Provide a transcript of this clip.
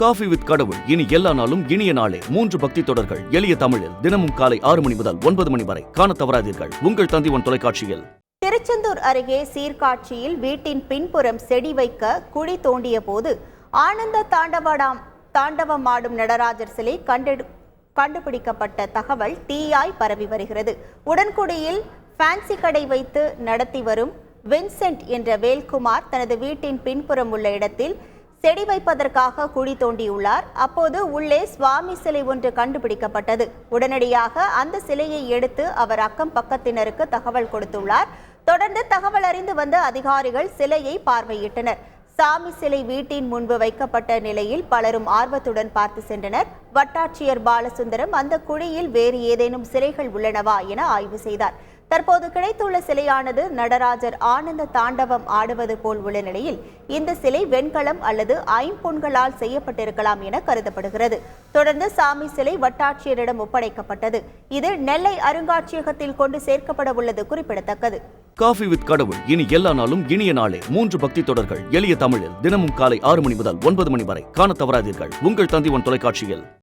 Coffee with கடவுள். இனி எல்லா நாளும் இனிய நாளே. மூன்று பக்தி தொடர்கள். எளிய தமிழில் தினமும் காலை ஆறு மணி முதல் ஒன்பது மணி வரை காண தவறாதீர்கள். உங்கள் தந்தி ஒன் தொலைக்காட்சியில். திருச்செந்தூர் அருகே சீர்காட்சியில் வீட்டின் பின்புறம் செடி வைக்க குழி தோண்டிய போது ஆனந்த தாண்டவடாம் தாண்டவமாடும் நடராஜர் சிலை கண்டெடு கண்டுபிடிக்கப்பட்ட தகவல் தீயாய் பரவி வருகிறது. உடன்குடியில் ஃபேன்சி கடை வைத்து நடத்தி வரும் வின்சென்ட் என்ற வேல்குமார் தனது வீட்டின் பின்புறம் உள்ள இடத்தில் செடி வைப்பதற்காக குழி தோண்டியுள்ளார். அப்போது உள்ளே சுவாமி சிலை ஒன்று கண்டுபிடிக்கப்பட்டது. உடனடியாக அந்த சிலையை எடுத்து அவர் அக்கம் பக்கத்தினருக்கு தகவல் கொடுத்துள்ளார். தொடர்ந்து தகவல் அறிந்து வந்த அதிகாரிகள் சிலையை பார்வையிட்டனர். சாமி சிலை வீட்டின் முன்பு வைக்கப்பட்ட நிலையில் பலரும் ஆர்வத்துடன் பார்த்து சென்றனர். வட்டாட்சியர் பாலசுந்தரம் அந்த குழியில் வேறு ஏதேனும் சிலைகள் உள்ளனவா என ஆய்வு செய்தார். தற்போது கிடைத்துள்ள சிலையானது நடராஜர் ஆனந்த தாண்டவம் ஆடுவது போல் உள்ள நிலையில் இந்த சிலை வெண்கலம் அல்லது ஐம்பொன்களால் செய்யப்பட்டிருக்கலாம் என கருதப்படுகிறது. தொடர்ந்து சாமி சிலை வட்டாட்சியரிடம் ஒப்படைக்கப்பட்டது. இது நெல்லை அருங்காட்சியகத்தில் கொண்டு சேர்க்கப்பட உள்ளது குறிப்பிடத்தக்கது. காஃபி வித் கடவுள். இனி எல்லா நாளும் இனிய நாளே. மூன்று பக்தி தொடர்கள். எளிய தமிழில் தினமும் காலை ஆறு மணி முதல் ஒன்பது மணி வரை. காண தவறாதீர்கள். உங்கள் தந்தி ஒன் தொலைக்காட்சியில்.